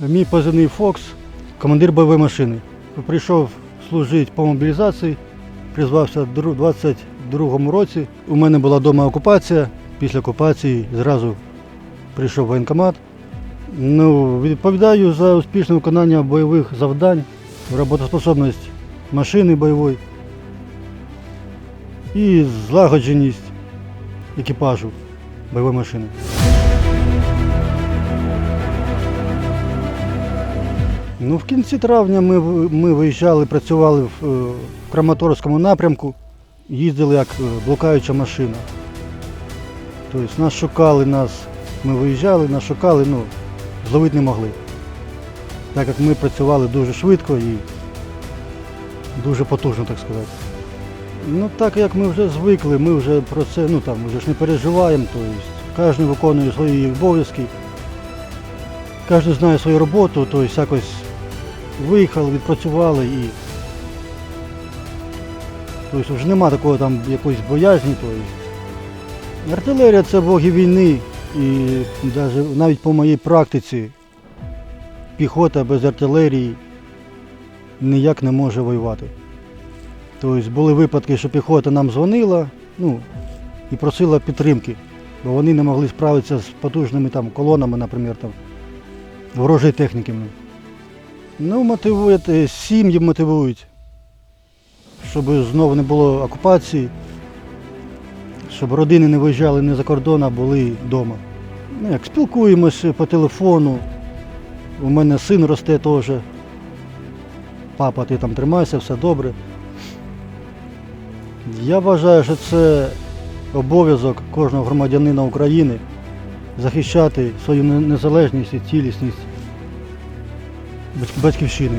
Мій позивний Фокс, командир бойової машини. Прийшов служити по мобілізації, призвався дру- 22-му році. У мене була вдома окупація. Після окупації зразу прийшов воєнкомат. Ну, відповідаю за успішне виконання бойових завдань, роботоспособність машини бойової і злагодженість екіпажу бойової машини. Ну, в кінці травня ми, ми виїжджали, працювали в, е, в Краматорському напрямку, їздили як е, блукаюча машина. Тобто нас шукали, нас, ми виїжджали, нас шукали, ну, зловити не могли. Так як ми працювали дуже швидко і дуже потужно, так сказати. Ну, так як ми вже звикли, ми вже про це, ну там, вже ж не переживаємо, тобто кожен виконує свої обов'язки, кожен знає свою роботу, тобто якось виїхали, відпрацювали і тобто вже нема такого там якоїсь боязні. Тобто. Артилерія це боги війни і навіть, по моїй практиці піхота без артилерії ніяк не може воювати. Тобто були випадки, що піхота нам дзвонила ну, і просила підтримки, бо вони не могли справитися з потужними там, колонами, наприклад, там, ворожої техніки. Ну, мотивують, е, сім'ї мотивують, щоб знову не було окупації, щоб родини не виїжджали не за кордон, а були вдома. Ну, як спілкуємося по телефону. У мене син росте теж. Папа, ти там тримайся, все добре. Я вважаю, що це обов'язок кожного громадянина України захищати свою незалежність і цілісність батьківщини.